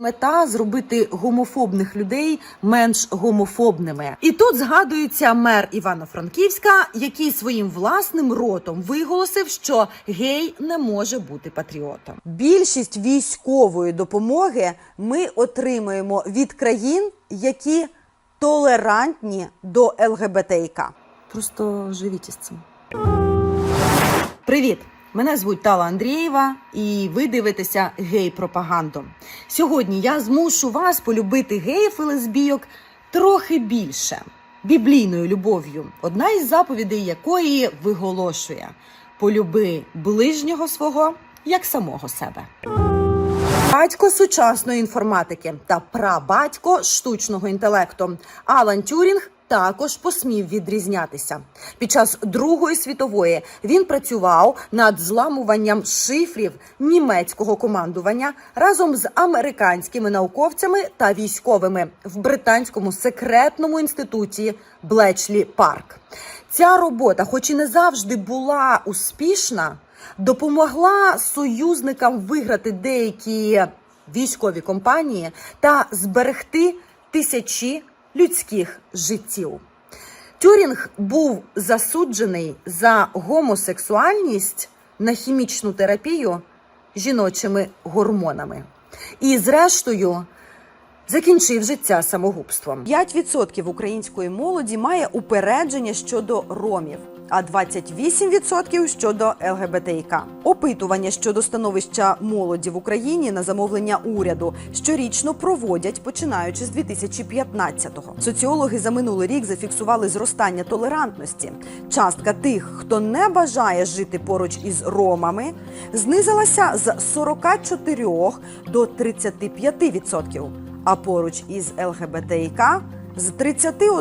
Мета зробити гомофобних людей менш гомофобними. І тут згадується мер Івано-Франківська, який своїм власним ротом виголосив, що гей не може бути патріотом. Більшість військової допомоги ми отримуємо від країн, які толерантні до ЛГБТІК. Просто живіть із цим. Привіт! Мене звуть Тала Андрієва, і ви дивитеся гей-пропаганду. Сьогодні я змушу вас полюбити геїв і лесбійок трохи більше біблійною любов'ю, одна із заповідей якої виголошує: полюби ближнього свого як самого себе. Батько сучасної інформатики та прабатько штучного інтелекту Алан Тюрінг також посмів відрізнятися. Під час Другої світової він працював над зламуванням шифрів німецького командування разом з американськими науковцями та військовими в британському секретному інституті Блечлі Парк. Ця робота, хоч і не завжди була успішна, допомогла союзникам виграти деякі військові компанії та зберегти тисячі людських життів. Тюрінг був засуджений за гомосексуальність на хімічну терапію жіночими гормонами. І, зрештою, закінчив життя самогубством. 5% української молоді має упередження щодо ромів, а 28% щодо ЛГБТІК. Опитування щодо становища молоді в Україні на замовлення уряду щорічно проводять, починаючи з 2015-го. Соціологи за минулий рік зафіксували зростання толерантності. Частка тих, хто не бажає жити поруч із ромами, знизилася з 44 до 35%, а поруч із ЛГБТІК з 31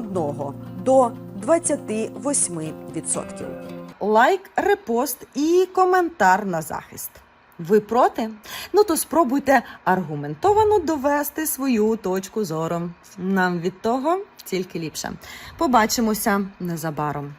до 28%. Лайк, репост і коментар на захист. Ви проти? Ну то спробуйте аргументовано довести свою точку зору. Нам від того тільки ліпше. Побачимося незабаром.